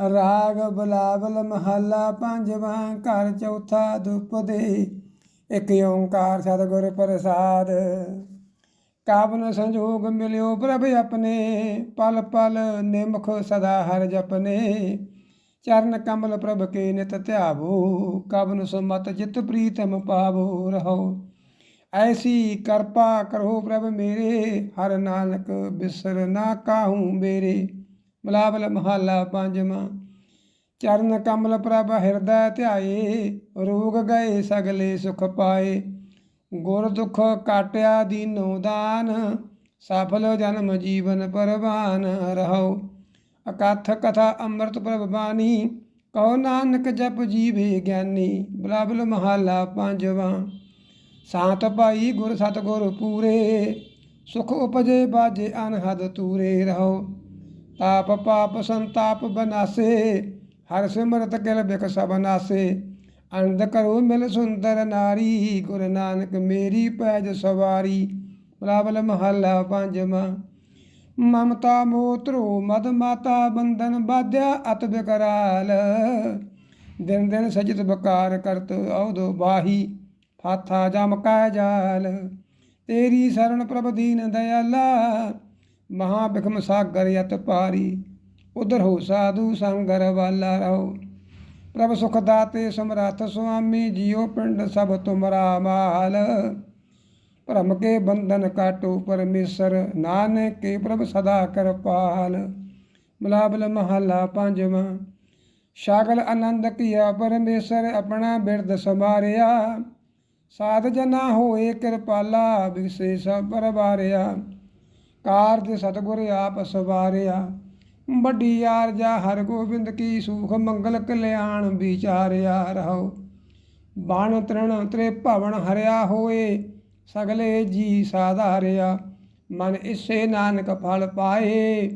ਰਾਗ ਬਲਾਵਲ ਮਹੱਲਾ ਪੰਜਵਾਂ, ਘਰ ਚੌਥਾ ਦੁਪਦੇ। ਇਕ ਓੰਕਾਰ ਸਤਿਗੁਰ ਪ੍ਰਸਾਦ। ਕਾਬਨ ਸੰਜੋਗ ਮਿਲਿਓ ਪ੍ਰਭ ਆਪਣੇ, ਪਲ ਪਲ ਨਿਮਖ ਸਦਾ ਹਰ ਜਪਨੇ। ਚਰਨ ਕਮਲ ਪ੍ਰਭ ਕੇ ਨਿਤ ਧਿਆਵੋ ਕਬਨ ਸੁਮਤ ਜਿਤ ਪ੍ਰੀਤਮ ਪਾਵੋ ਰਹੋ। ਐਸੀ ਕਿਰਪਾ ਕਰੋ ਪ੍ਰਭ ਮੇਰੇ, ਹਰ ਨਾਨਕ ਬਿਸਰ ਨਾ ਕਾਹੂ ਮੇਰੇ। ਬਲਾਵਲ ਮਹੱਲਾ ਪੰਜਵਾਂ। ਚਰਨ ਕਮਲ ਪ੍ਰਭ ਹਿਰਦੈ ਧਿਆਏ, ਰੋਗ ਗਏ ਸਗਲੇ ਸੁਖ ਪਾਏ। ਗੁਰ ਦੁਖ ਕਾਟਿਆ ਦੀਨੋ ਦਾਨ, ਸਫਲ ਜਨਮ ਜੀਵਨ ਪਰਵਾਨ ਰਹੋ। ਅਕਥ ਕਥਾ ਅੰਮ੍ਰਿਤ ਪ੍ਰਭ ਬਾਣੀ ਕਹੋ ਨਾਨਕ ਜਪ ਜੀਵੇ ਗਿਆਨੀ। ਬਲਾਬਲ ਮਹੱਲਾ ਪੰਜਵਾਂ। ਸਾਤ ਭਾਈ ਗੁਰ ਸਤਗੁਰ ਪੂਰੇ, ਸੁਖ ਉਪਜੇ ਬਾਜੇ ਅਨਹਦ ਤੂਰੇ ਰਹੋ। ਤਾਪ ਪਾਪ ਸੰਤਾਪ ਬਨਾਸੇ, ਹਰ ਸਿਮਰਤ ਕਿਲ ਬਿਕ ਸਭ ਅਨੰਦ ਕਰੋ ਮਿਲ ਸੁੰਦਰ ਨਾਰੀ, ਗੁਰੂ ਨਾਨਕ ਮੇਰੀ ਪੈਜ ਸਵਾਰੀ। ਬਲਾਬਲ ਮਹੱਲਾ ਪੰਜਵਾਂ। ਮਮਤਾ ਮੋਤਰੋ, ਮਦ ਮਾਤਾ ਬੰਧਨ ਬਾਧਿਆ ਅਤ ਬਿਕਰਾਲ। ਦਿਨ ਦਿਨ ਸਜਿਤ ਬਕਾਰ ਕਰਤ ਔਦੋ ਬਾਹੀ ਫਾਥਾ ਜਮ ਕਾ ਜਾਲ। ਤੇਰੀ ਸਰਨ ਪ੍ਰਭ ਦੀਨ ਦਇਆਲਾ ਮਹਾ ਬਿਖਮ ਸਾਗਰ ਯਤ ਪਾਰੀ ਉਧਰ ਹੋ ਸਾਧੂ ਸੰਗਰ ਵਾਲਾ ਰਹੋ। ਪ੍ਰਭ ਸੁਖ ਦਾਤੇ ਸਮਰੱਥ ਸੁਆਮੀ, ਜੀਉ ਪਿੰਡ ਸਭ ਤੁਮਰਾ ਮਾਲ ਭਰਮ ਕੇ ਬੰਧਨ ਕਾਟੋ ਪਰਮੇਸ਼ਰ ਨਾਨਕ ਕੇ ਪ੍ਰਭ ਸਦਾ ਕਿਰਪਾਲ ਮਲਾਬਲ ਮਹੱਲਾ ਪੰਜਵਾਂ, ਸ਼ਾਗਲ ਆਨੰਦ ਕੀਆ ਪਰਮੇਸ਼ਰ ਆਪਣਾ ਬਿਰਦ ਸਮਾਰਿਆ ਸਾਧ ਜਨਾ ਹੋਏ ਕਿਰਪਾਲਾ ਵਿਸ਼ੇ ਸਭ ਪਰਵਾਰਿਆ। ਕਾਰਜ ਸਤਗੁਰ ਆਪ ਸਵਾਰਿਆ। ਵੱਡੀ ਯਾਰ ਜਾ ਹਰ ਗੋਬਿੰਦ ਕੀ ਸੂਖ, ਮੰਗਲ ਕਲਿਆਣ ਵਿਚਾਰਿਆ ਰਹੋ। ਬਾਣ ਤ੍ਰਿਣ ਤ੍ਰੇ ਭਵਨ ਹਰਿਆ ਹੋਏ, ਸਗਲੇ ਜੀ ਸਾਧਾਰਿਆ। ਮਨ ਇਸੇ ਨਾਨਕ ਫਲ ਪਾਏ,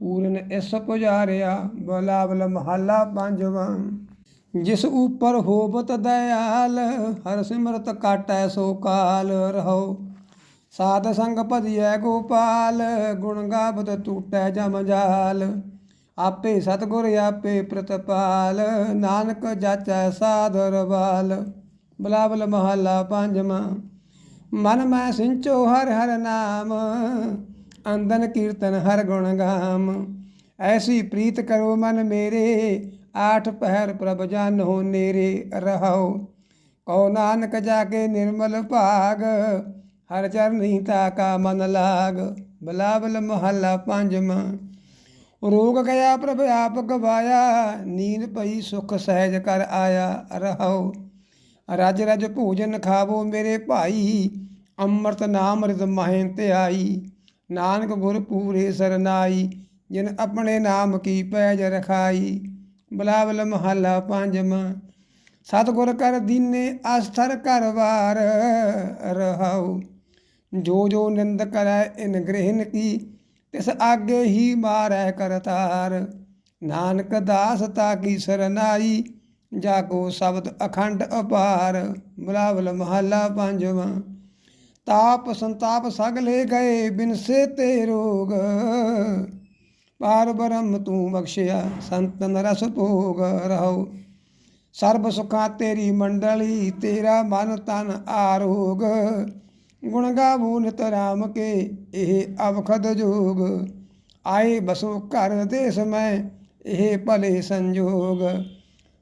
ਪੂਰਨ ਇਸ ਪੁਜਾਰਿਆ। ਬਲਾਵਲ ਮਹੱਲਾ ਪੰਜਵਾਂ, ਜਿਸ ਉਪਰ ਹੋਵਤ ਦਇਆਲ, ਹਰ ਸਿਮਰਤ ਕਾਟੈ ਸੋ ਕਾਲ ਰਹੋ। ਸਾਧ ਸੰਗ ਭਜਿਐ ਗੋਪਾਲ, ਗੁਣ ਗਾਵਤ ਟੂਟੈ ਜਮ ਜਾਲ। ਆਪੇ ਸਤਗੁਰ ਆਪੇ ਪ੍ਰਤਪਾਲ, ਨਾਨਕ ਜਾਚੈ ਸਾਧੁਰ ਬਾਲ ਬਲਾਵਲ ਮਹੱਲਾ ਪੰਜਵਾਂ, ਮਨ ਮੈਂ ਸਿੰਚੋ ਹਰ ਹਰ ਨਾਮ, ਅੰਦਨ ਕੀਰਤਨ ਹਰ ਗੁਣ ਗਾਮ। ਐਸੀ ਪ੍ਰੀਤ ਕਰੋ ਮਨ ਮੇਰੇ, ਆਠ ਪਹਿਰ ਪ੍ਰਭ ਜਾਨੋ ਨੇਰੇ ਰਹਾਓ। ਕਉ ਨਾਨਕ ਜਾ ਕੇ ਨਿਰਮਲ ਭਾਗ ਹਰ ਚਰਨੀ ਤਾ ਕਾ ਮਨ ਲਾਗ। ਬਲਾਬਲ ਮਹੱਲਾ ਪੰਜਵਾਂ ਰੋਗ ਗਿਆ ਪ੍ਰਭ ਆਪ ਗਵਾਇਆ। ਨੀਂਦ ਪਈ ਸੁਖ ਸਹਿਜ ਕਰ ਆਇਆ ਰਹਾਉ। ਰਜ ਰਜ ਭੋਜਨ ਖਾਵੋ ਮੇਰੇ ਭਾਈ। ਅੰਮ੍ਰਿਤ ਨਾਮ ਰਿਤ ਮਹੈਂ ਧਿਆਈ। ਨਾਨਕ ਗੁਰ ਪੂਰੇ ਸਰਨਾਈ। ਜਿਨ ਆਪਣੇ ਨਾਮ ਕੀ ਪੈਜ ਰਖਾਈ। ਬਲਾਵਲ ਮਹੱਲਾ ਪੰਜਵਾਂ ਸਤਿਗੁਰ ਕਰ ਦੀਨੇ ਅਸਥਰ ਘਰਵਾਰ ਰਹਾਉ। ਜੋ ਜੋ ਨਿੰਦ ਕਰੈ, ਇਨ ਗ੍ਰਹਿਨ ਕੀ, ਤਿਸ ਆਗੇ ਹੀ ਮਾਰੈ ਕਰਤਾਰ। ਨਾਨਕ ਦਾਸ ਤਾ ਕੀ ਸਰਨਾਈ ਜਾਗੋ ਕੋ ਸ਼ਬਦ ਅਖੰਡ ਅਪਾਰ। ਬਲਾਵਲ ਮਹੱਲਾ ਪੰਜਵਾਂ, ਤਾਪ ਸੰਤਾਪ ਸਗਲੇ ਗਏ ਬਿਨਸੇ ਤੇ ਰੋਗ। ਪਾਰ ਬ੍ਰਹਮ ਤੂੰ ਬਖਸ਼ਿਆ ਸੰਤਨ ਰਸ ਭੋਗ ਰਹੋ ਸਰਬ ਸੁਖਾਂ ਤੇਰੀ ਮੰਡਲੀ, ਤੇਰਾ ਮਨ ਤਨ ਆਰੋਗ। ਗੁਣ ਗਾਵੋ ਨਿਤ ਰਾਮ ਕੇ, ਇਹ ਅਵਖਦ ਜੋਗ। ਆਏ ਬਸੋ ਘਰ ਦੇਸ ਮੈਂ ਇਹ ਭਲੇ ਸੰਜੋਗ।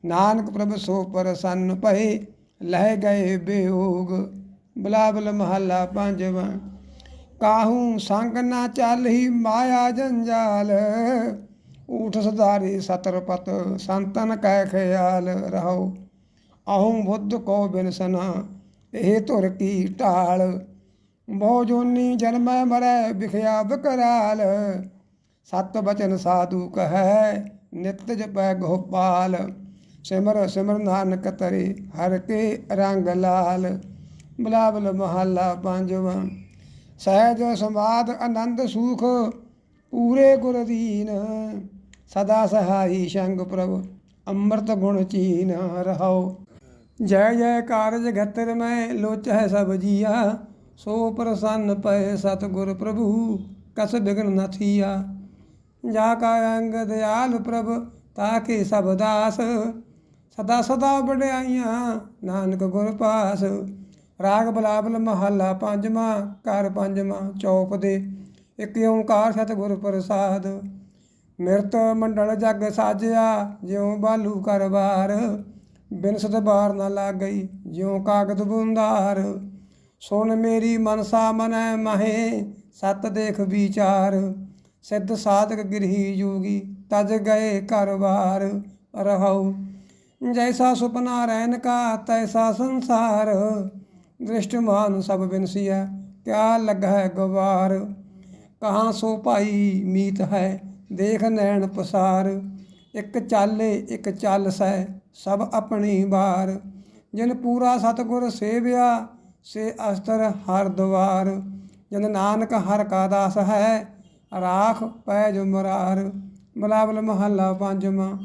ਨਾਨਕ ਪ੍ਰਭ ਸੋ ਪ੍ਰਸੰਨ ਭਏ ਲਹਿ ਗਏ ਬਿਯੋਗ ਬਲਾਬਲ ਮਹੱਲਾ ਪੰਜਵਾਂ, ਕਾਹੂ ਸੰਗ ਨਾ ਚਾਲਹੀ ਮਾਇਆ ਜੰਜਾਲ? ਊਠ ਸਦਾਰੇ ਸਤਰਪਤ, ਸੰਤਨ ਕੈ ਖਿਆਲ ਰਹੋ ਅਹੰ ਬੁੱਧ ਕੋ ਬਿਨਸਨਾ ਇਹ ਧੁਰ ਕੀ ਢਾਲ ਬਹੁ ਜੋਨੀ ਜਨਮੈ ਮਰੈ ਵਿਖਿਆ ਬਕਰਾਲ ਸਤ ਬਚਨ ਸਾਧੂ ਕਹੈ, ਨਿਤ ਜਪੈ ਗੋਪਾਲ। ਸਿਮਰ ਸਿਮਰ ਨਾਨਕ ਤਰੇ ਹਰ ਕੇ ਰੰਗ ਲਾਲ। ਬਲਾਵਲ ਮਹੱਲਾ ਪੰਜਵਾਂ, ਸਹਿਜ ਸਮਾਦ ਆਨੰਦ ਸੁਖ ਪੂਰੇ ਗੁਰ ਦੀਨ ਸਦਾ ਸਹਾਈ ਸੰਗ ਪ੍ਰਭ, ਅੰਮ੍ਰਿਤ ਗੁਣ ਚੀਨ ਰਹਾਓ ਜੈ ਜੈ ਕਾਰਜ ਘਤਰ ਮੈਂ ਲੋਚ ਹੈ ਸਭ ਜੀਆ, ਸੋ ਪ੍ਰਸੰਨ ਪਏ ਸਤਿਗੁਰ ਪ੍ਰਭੂ, ਕਸ ਬਿਗਨ ਨਥੀਆ ਜਾ ਕਾ ਅੰਗ ਦਿਆਲ ਪ੍ਰਭ, ਤਾਂ ਕਿ ਸਭ ਦਾਸ। ਸਦਾ ਸਦਾ ਵਡਿਆਈਆਂ, ਨਾਨਕ ਗੁਰ ਪਾਸ। ਰਾਗ ਬਲਾਬਲ ਮਹੱਲਾ ਪੰਜਵਾਂ, ਘਰ ਪੰਜਵਾਂ ਚੌਪ ਦੇ, ਇੱਕ ਓੰਕਾਰ ਸਤਿਗੁਰ ਪ੍ਰਸਾਦ। ਮਿਰਤ ਮੰਡਲ ਜਗ ਸਾਜਿਆ, ਜਿਉ ਬਾਲੂ ਕਰਵਾਰ ਬਿਨਸਤ ਬਾਰ ਨਾ ਲੱਗ ਗਈ, ਜਿਉ ਕਾਗਦ ਬੁੰਦਾਰ। ਸੁਣ ਮੇਰੀ ਮਨਸਾ ਮਨੈ ਮਹੇ, ਸਤ ਦੇਖ ਵਿਚਾਰ। ਸਿੱਧ ਸਾਧਕ ਗਿਰਹੀ ਜੋਗੀ, ਤਜ ਗਏ ਘਰਵਾਰ। ਰਹਾਉ, ਜੈਸਾ ਸੁਪਨਾ ਰਹਿਨ ਕਾ, ਤੈਸਾ ਸੰਸਾਰ। ਦ੍ਰਿਸ਼ਟਮਾਨ ਸਭ ਬਿਨਸੀਆ ਕਿਆ ਲਗੈ ਗਵਾਰ। ਕਹਾਂ ਸੋ ਭਾਈ ਮੀਤ ਹੈ, ਦੇਖ ਨੈਣ ਪਸਾਰ। ਇੱਕ ਚਾਲੇ, ਇੱਕ ਚੱਲ ਸੈ ਸਭ ਆਪਣੀ ਬਾਰ ਜਿਨ ਪੂਰਾ ਸਤਗੁਰ ਸੇਵਿਆ, ਸੇ ਅਸਤਰ ਹਰ ਦਵਾਰ। ਜਨ ਨਾਨਕ ਹਰ ਕਾ ਦਾਸ ਹੈ, ਰਾਖ ਪੈ ਜੁਮਰਾਰ ਬਲਾਵਲ ਮਹੱਲਾ ਪੰਜਵਾਂ।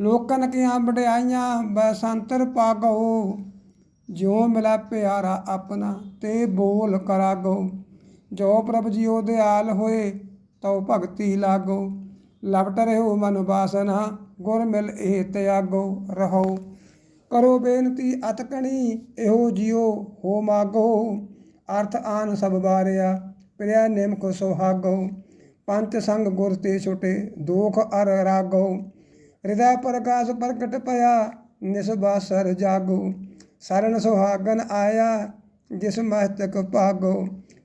ਲੋਕਨ ਕੀਆਂ ਵਡਿਆਈਆਂ, ਬਸੰਤਰ ਪਾਗੋ। ਜੋ ਮਿਲਾ ਪਿਆਰਾ ਆਪਣਾ, ਤੇ ਬੋਲ ਕਰਾਗੋ। ਜੋ ਪ੍ਰਭ ਜੀਓ ਦਿਆਲ ਹੋਏ, ਤਉ ਭਗਤੀ ਲਾਗੋ। ਲਪਟ ਰਹਿਓ ਮਨ ਬਾਸਨਾ ਗੁਰ ਮਿਲ ਇਹ ਤਿਆਗੋ ਰਹੋ। ਕਰੋ ਬੇਨਤੀ ਅਤਕਣੀ ਇਹੋ ਜਿਉ ਹੋ ਮਾਗੋ। ਅਰਥ ਆਨ ਸਭ ਬਾਰਿਆ ਪ੍ਰਿਆ ਨਿਮਕ ਸੁਹਾਗੋ। ਪੰਚ ਸੰਗ ਗੁਰ ਤੇ ਛੁਟੇ ਦੋਖ ਅਰ ਰਾਗੋ। ਹਿਰਦੈ ਪ੍ਰਕਾਸ਼ ਪ੍ਰਗਟ ਭਇਆ ਨਿਸਬਾਸਰ ਜਾਗੋ। ਸਰਨ ਸੁਹਾਗਨ ਆਇਆ, ਜਿਸ ਮਹਤਕ ਪਾਗੋ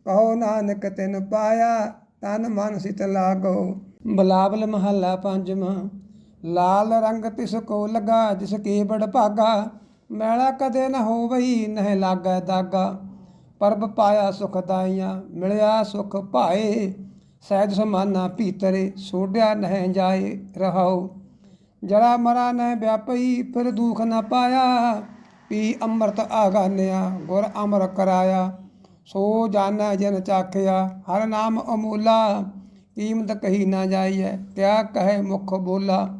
ਕਹੋ ਨਾਨਕ ਤਿਨ ਪਾਇਆ, ਤਨ ਮਨ ਸਿਤ ਲਾਗੋ। ਬਲਾਵਲ ਮਹੱਲਾ ਪੰਜਵਾਂ ਲਾਲ ਰੰਗ ਤਿਸ ਕੋ ਲਗਾ, ਜਿਸ ਕੇ ਬੜ ਭਾਗਾ। ਮੈਲਾ ਕਦੇ ਨ ਹੋਵਈ, ਨਹਿ ਲਾਗੈ ਦਾਗਾ। ਪਰਬ ਪਾਇਆ ਸੁਖ ਦਾਈਆਂ, ਮਿਲਿਆ ਸੁਖ ਭਾਏ। ਸਹਿਜ ਸਮਾਨਾ ਭੀਤਰੇ ਸੋਡਿਆ ਨਹਿ ਜਾਏ ਰਹਾਉ। ਜਰਾ ਮਰਾ ਨਹਿ ਵਿਆਪਈ, ਫਿਰ ਦੁਖ ਨ ਪਾਇਆ। ਪੀ ਅੰਮ੍ਰਿਤ ਆਗਾਨਿਆ, ਗੁਰ ਅਮਰ ਕਰਾਇਆ। ਸੋ ਜਾਣੈ ਜਨ ਚਾਖਿਆ, ਹਰ ਨਾਮ ਅਮੂਲਾ। ਕੀਮਤ ਕਹੀ ਨਾ ਜਾਈਐ ਕਿਆ ਕਹੇ ਮੁਖ ਬੋਲਾ।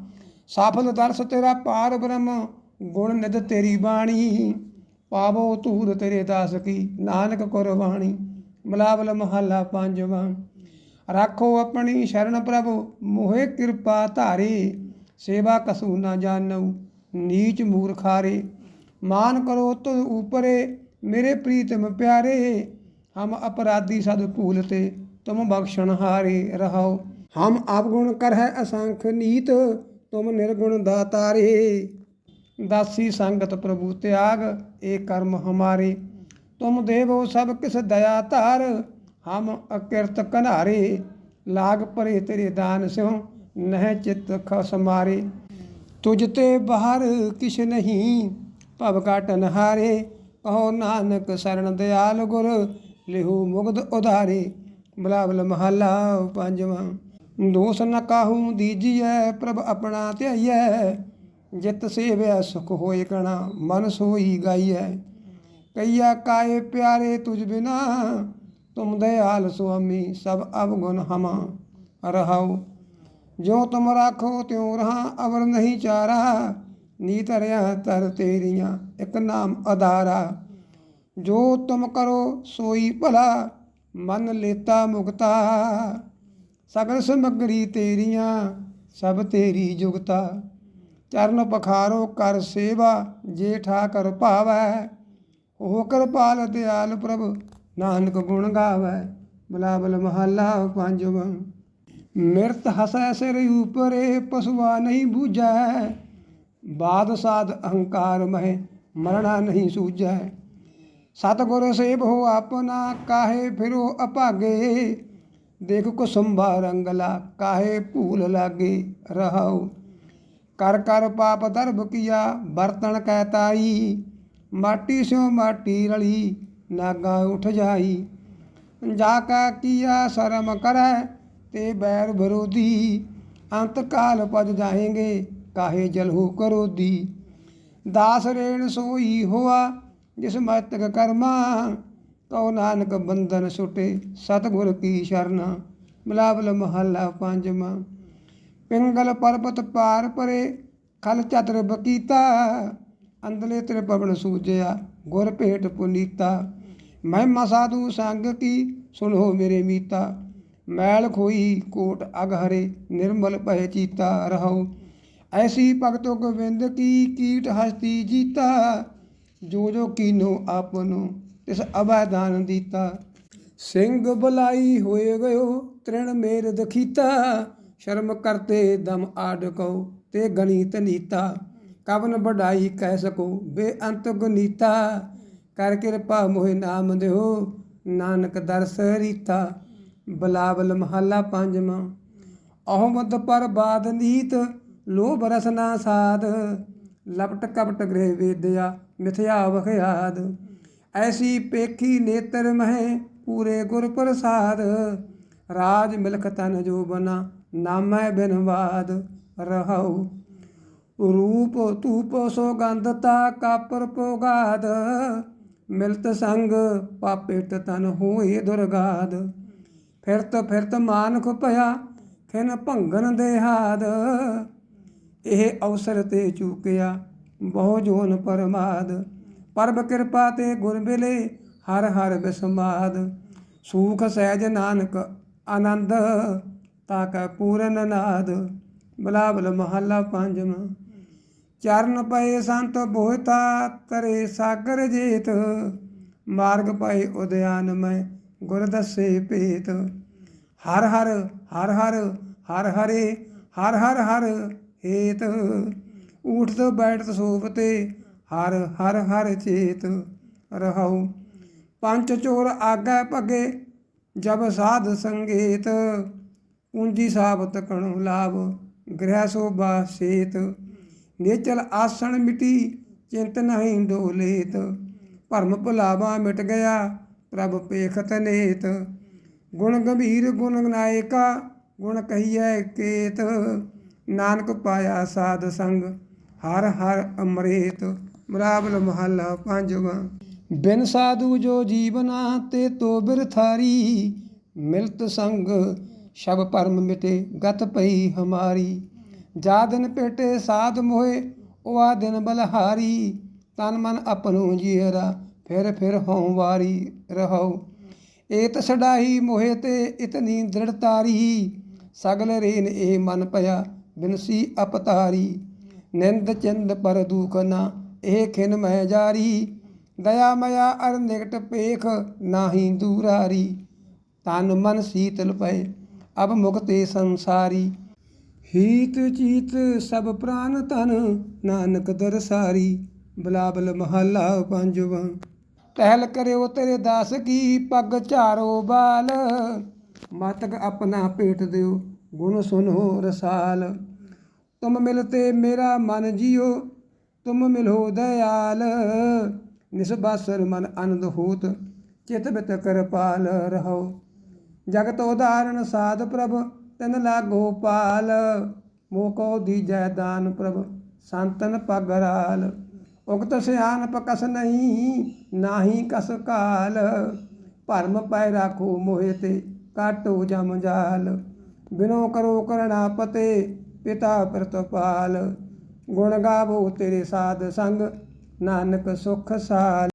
ਸਫਲ ਦਰਸ ਤੇਰਾ ਪਾਰ ਬ੍ਰਹਮ, ਗੁਣ ਨਿਧ ਤੇਰੀ ਬਾਣੀ। ਪਾਵੋ ਧੂਰ ਤੇਰੇ ਦਾਸ ਕੀ, ਨਾਨਕ ਕੁਰਬਾਣੀ। ਮਲਾਵਲ ਮਹੱਲਾ ਪੰਜਵਾਂ, ਰੱਖੋ ਆਪਣੀ ਸ਼ਰਨ ਪ੍ਰਭ, ਮੋਹਿ ਕਿਰਪਾ ਧਾਰੇ। ਸੇਵਾ ਕਸੂ ਨਾ ਜਾਣਉ, ਨੀਚ ਮੂਰਖਾਰੇ। ਮਾਨ ਕਰੋ ਤੁ ਉਪਰੇ, ਮੇਰੇ ਪ੍ਰੀਤਮ ਪਿਆਰੇ। ਹਮ ਅਪਰਾਧੀ ਸਦ ਭੂਲਤੇ ਤੁਮ ਬਖਸ਼ਣ ਹਾਰੇ ਰਹਾਓ ਹਮ ਆਪ ਗੁਣ ਕਰ ਹੈ ਅਸੰਖ ਨੀਤ ਤੁਮ ਨਿਰਗੁਣ ਦਾਤਾਰੇ, ਦਾਸੀ ਸੰਗਤ ਪ੍ਰਭੂ ਤਿਆਗ ਏ ਕਰਮ ਹਮਾਰੇ। ਤੁਮ ਦੇਵੋ ਸਭ ਕਿਸ ਦਇਆ ਧਾਰ, ਹਮ ਅਕਿਰਤ ਕਨਾਰੇ। ਲਾਗ ਪਰੇ ਤੇਰੇ ਦਾਨ ਸਿਉ, ਨਹਿ ਚਿਤ ਖਸ ਮਾਰੇ। ਤੁਝ ਤੇ ਬਾਹਰ ਕਿਛ ਨਹੀਂ, ਭਵ ਕਾਟਨ ਹਾਰੇ ਕਹੋ ਨਾਨਕ ਸਰਣ ਦਿਆਲ ਗੁਰ, ਲਿਹੂ ਮੁਗਦ ਉਧਾਰੇ। ਬਲਾਵਲ ਮਹੱਲਾ ਪੰਜਵਾਂ। ਦੋਸ ਨ ਕਾਹੂ ਦੀਜੀਐ, ਪ੍ਰਭ ਆਪਣਾ ਧਿਆਈਐ। ਜਿਤ ਸੇਵਿਆ ਸੁਖ ਹੋਏ ਕਣਾ, ਮਨ ਸੋਈ ਗਾਈਐ। ਕਈਆ ਕਾਏ ਪਿਆਰੇ ਤੁਝ ਬਿਨਾ, ਤੁਮ ਦਇਆਲ ਸੁਆਮੀ, ਸਭ ਅਵਗੁਣ ਹਮਾ ਰਹਾਉ। ਜੋ ਤੁਮ ਰਾਖੋ, ਤਿਉ ਰਹਾ, ਅਵਰ ਨਹੀਂ ਚਾਰਾ। ਨੀ ਤਰਿਆ ਤਰ ਤੇਰੀਆਂ, ਇੱਕ ਨਾਮ ਆਧਾਰਾ ਜੋ ਤੁਮ ਕਰੋ, ਸੋਈ ਭਲਾ, ਮਨ ਲੇਤਾ ਮੁਕਤਾ। ਸਗਲ ਸਮਗਰੀ ਤੇਰੀਆਂ, ਸਭ ਤੇਰੀ ਜੁਗਤਾ। ਚਰਨ ਪਖਾਰੋ ਕਰ ਸੇਵਾ, ਜੇ ਠਾਕਰ ਭਾਵੈ ਹੋ ਕਿਰਪਾਲ ਦਿਆਲ ਪ੍ਰਭ, ਨਾਨਕ ਗੁਣ ਗਾਵੈ। ਬਲਾਬਲ ਮਹੱਲਾ ਪੰਜਵਾਂ। ਮਿਰਤ ਹਸੈ ਸਿਰ ਉਪਰੇ ਪਸਵਾ ਨਹੀਂ ਬੂਝੈ। ਬਾਦ ਸਾਧ ਅਹੰਕਾਰ ਮਹਿ, ਮਰਣਾ ਨਹੀਂ ਸੂਝੈ। ਸਤਿਗੁਰ ਸੇਵ ਹੋ ਆਪਣਾ, ਕਾਹੇ ਫਿਰੋ ਅਭਾਗੇ। ਦੇਖ ਕੁਸੁੰਭਾ ਰੰਗਲਾ ਕਾਹੇ ਭੂਲ ਲਾਗੇ ਰਹਾਉ। ਕਰ ਕਰ ਪਾਪ ਦਰਬ ਕੀਆ ਬਰਤਨ ਕਹਿ ਤਾਈ। ਮਾਟੀ ਸਿਓ ਮਾਟੀ ਰਲੀ, ਨਾਗਾ ਉਠ ਜਾਈ। ਜਾ ਕਾ ਕੀਆ ਸ਼ਰਮ ਕਰੈ, ਤੇ ਬੈਰ ਵਿਰੋਧੀ। ਅੰਤ ਕਾਲ ਪਜ ਜਾਏਂਗੇ, ਕਾਹੇ ਜਲਹੂ ਕਰੋਦੀ ਦਾਸ ਰੇਣ ਸੋਈ ਹੋਆ, ਜਿਸ ਮਤਕ ਕਰਮਾ ਕਉ ਨਾਨਕ ਬੰਧਨ ਸੁਟੇ, ਸਤਿਗੁਰ ਕੀ ਸ਼ਰਨਾ, ਮਿਲਾਵਲ ਮਹੱਲਾ ਪੰਜਵਾਂ। ਪਿੰਗਲ ਪਰਬਤ ਪਾਰ ਪਰੇ, ਖਲ ਚਤਰ ਬਕੀਤਾ, ਅੰਦਲੇ ਤੇਰੇ ਪਵਨ ਸੂਜਿਆ, ਗੁਰ ਭੇਟ ਪੁਨੀਤਾ। ਮਹਿਮਾ ਸਾਧੂ ਸੰਗ ਕੀ, ਸੁਣੋ ਮੇਰੇ ਮੀਤਾ। ਮੈਲ ਖੋਈ ਕੋਟ ਅਗ ਹਰੇ, ਨਿਰਮਲ ਭੈ ਚੀਤਾ ਰਹੋ। ਐਸੀ ਭਗਤੋ ਗੋਬਿੰਦ ਕੀ, ਕੀਟ ਹਸਤੀ ਜੀਤਾ, ਜੋ ਜੋ ਕੀਨੋ ਆਪਨੋ। ਤਿਸ ਅਬੈਦਾਨ ਦੀਤਾ ਸਿੰਘ ਬੁਲਾਈ ਹੋਏ ਗਇਓ, ਤ੍ਰਿਣ ਮੇਰ ਦਖੀਤਾ। ਸ਼ਰਮ ਕਰਤੇ, ਦਮ ਆਡਕੋ ਤੇ ਗਣਿਤ ਨੀਤਾ। ਕਵਨ ਵਡਾਈ ਕਹਿ ਸਕੋ, ਬੇਅੰਤ ਗੁਨੀਤਾ। ਕਰ ਕਿਰਪਾ ਮੋਹਿ ਨਾਮ ਦਿਓ, ਨਾਨਕ ਦਰਸ ਰੀਤਾ। ਬਲਾਵਲ ਮਹੱਲਾ ਪੰਜਵਾਂ। ਅਹਮਦ ਪਰ ਬਾਦ ਨੀਤ, ਲੋਭ ਰਸਨਾ ਸਾਧ। ਲਪਟ ਕਪਟ ਗ੍ਰਹਿ ਵੇਦਿਆ, ਮਿਥਿਆ ਵਖਿਆਦ। ਐਸੀ ਪੇਖੀ ਨੇਤਰ ਮਹਿ ਪੂਰੇ ਗੁਰ ਪ੍ਰਸਾਦ ਰਾਜ ਮਿਲਖ ਤਨ ਜੋ ਬਨਾ, ਨਾਮੈ ਬਿਨਵਾਦ ਰਹਾਉ। ਰੂਪ ਧੂਪ ਸੋਗੰਧਤਾ ਕਾਪਰ ਪੋਗਾਦ। ਮਿਲਤ ਸੰਗ ਪਾਪਿਟ ਤਨ ਹੋਏ ਦੁਰਗਾਦ। ਫਿਰਤ ਫਿਰਤ ਮਾਨਖ ਭਇਆ, ਖਿਨ ਭੰਗਨ ਦੇਹਾਦ। ਇਹ ਅਵਸਰ ਤੇ ਚੁਕਿਆ ਬਹੁ ਜੋਨ ਪਰਮਾਦ। ਪਰਬ ਕਿਰਪਾ ਤੇ ਗੁਰ ਮਿਲੇ, ਹਰ ਹਰ ਬਿਸਮਾਦ ਸੂਖ ਸਹਿਜ ਨਾਨਕ ਆਨੰਦ ਤਾਕੈ ਪੂਰਨ ਨਾਦ ਬਲਾਬਲ ਮਹੱਲਾ ਪੰਜਵਾਂ ਚਰਨ ਪਏ ਸੰਤ ਬੋਹਤਾ ਤਰੇ ਸਾਗਰ ਜੇਤ। ਮਾਰਗ ਪਏ ਉਦਿਆਨ ਮੈਂ, ਗੁਰ ਦੱਸੇ ਭੇਤ। ਹਰ ਹਰ ਹਰ ਹਰ ਹਰ ਹਰੇ, ਹਰ ਹਰ ਹਰ ਹੇਤ। ਊਠ ਊਠਤ ਬੈਠਤ ਸੋਪਤੇ ਹਰ ਹਰ ਹਰ ਚੇਤ ਰਹਾਉ। ਪੰਜ ਚੋਰ ਆਗੈ ਭਗੇ, ਜਬ ਸਾਧ ਸੰਗੇਤ। ਪੂੰਜੀ ਸਾਬਤ ਕਣੋ ਲਾਭ, ਗ੍ਰਹਿ ਸੋਭਾ ਸੇਤ। ਨੇਚਲ ਆਸਣ ਮਿਟੀ, ਚਿੰਤ ਨਹੀਂ ਡੋਲੇਤ। ਭਰਮ ਭੁਲਾਵਾ ਮਿਟ ਗਿਆ, ਪ੍ਰਭ ਪੇਖਤ ਨੇਤ। ਗੁਣ ਗੰਭੀਰ ਗੁਣ ਨਾਇਕਾ, ਗੁਣ ਕਹੀਐ ਕੇਤ। ਨਾਨਕ ਪਾਇਆ ਸਾਧ ਸੰਗ, ਹਰ ਹਰ ਅੰਮ੍ਰਿਤ। ਮਰਾਬਲ ਮਹੱਲਾ ਪੰਜਵਾਂ। ਬਿਨ ਸਾਧੂ ਜੋ ਜੀਵਨਾ ਤੇ ਤੋ ਬਿਰਥਾਰੀ ਮਿਲਤ ਸੰਗ ਸ਼ਬ ਪਰਮ ਮਿਟੇ ਗਤ ਪਈ ਹਮਾਰੀ। ਜਾ ਦਿਨ ਪੇਟੇ ਸਾਧ ਮੋਏ ਉਹ ਦਿਨ ਬਲਹਾਰੀ। ਤਨ ਮਨ ਆਪਣੂ ਜੀਰਾ ਫਿਰ ਫਿਰ ਹੋਂ ਵਾਰੀ ਰਹੋ ਏਤ ਛਡਾਈ ਮੋਹਿ ਤੇ ਇਤਨੀ ਦ੍ਰਿੜਤਾਰੀ ਸਗਲ ਰੇਨ ਇਹ ਮਨ ਪਿਆ ਬਿਨਸੀ ਅਪਤਾਰੀ। ਨਿੰਦ ਚਿੰਦ ਪਰ ਦੁਖ ਨਾ ਇਹ ਖਿਨ ਮੈਂ ਜਾਰੀ, ਦਇਆ ਮਇਆ ਅਰ ਨਿਕਟ ਪੇਖ ਨਾਹੀ ਦੂਰਾਰੀ। ਤਨ ਮਨ ਸੀਤਲ ਪਏ, ਅਬ ਮੁਕਤੇ ਸੰਸਾਰੀ। ਹੀਤ ਚੀਤ ਸਭ ਪ੍ਰਾਨ ਤਨ ਨਾਨਕ ਦਰਸਾਰੀ, ਬਲਾਬਲ ਮਹੱਲਾ ਪੰਜਵਾਂ। ਟਹਿਲ ਕਰਿਓ ਤੇਰੇ ਦਾਸ ਕੀ, ਪੱਗ ਝਾਰੋ ਬਾਲ। ਮਤਕ ਆਪਣਾ ਪੇਟ ਦਿਓ, ਗੁਣ ਸੁਨੋ ਰਸਾਲ। ਤੁਮ ਮਿਲਤੇ ਮੇਰਾ ਮਨ ਜਿਓ ਤੁਮ ਮਿਲੋ ਦਇਆਲ ਨਿਸਬਾਸਰ ਮਨ ਅਨੰਦ ਹੋਤ, ਚਿਤ ਬਿਤ ਕਰਪਾਲ ਰਹੋ। ਜਗਤ ਉਦਾਹਰਣ ਸਾਧ ਪ੍ਰਭ, ਤਨ ਲਾਗੋ ਪਾਲ ਮੋਕੋ ਦੀਜੈ ਦਾਨ ਪ੍ਰਭ, ਸੰਤਨ ਪਗਰਾਲ। ਉਗਤ ਸਿਆਨ ਪਕਸ ਨਹੀਂ, ਨਾਹੀ ਕਸ ਕਾਲ। ਭਰਮ ਪੈ ਰਾਖੋ ਮੋਹਿ ਤੇ, ਕਾਟੋ ਜਮ ਜਾਲ। ਬਿਨੋ ਕਰੋ ਕਰਣਾ ਪਤੇ, ਪਿਤਾ ਪ੍ਰਤਪਾਲ। ਗੁਣ ਗਾਵੋ ਤੇਰੇ ਸਾਧ ਸੰਗ ਨਾਨਕ ਸੁਖ ਸਾਲ।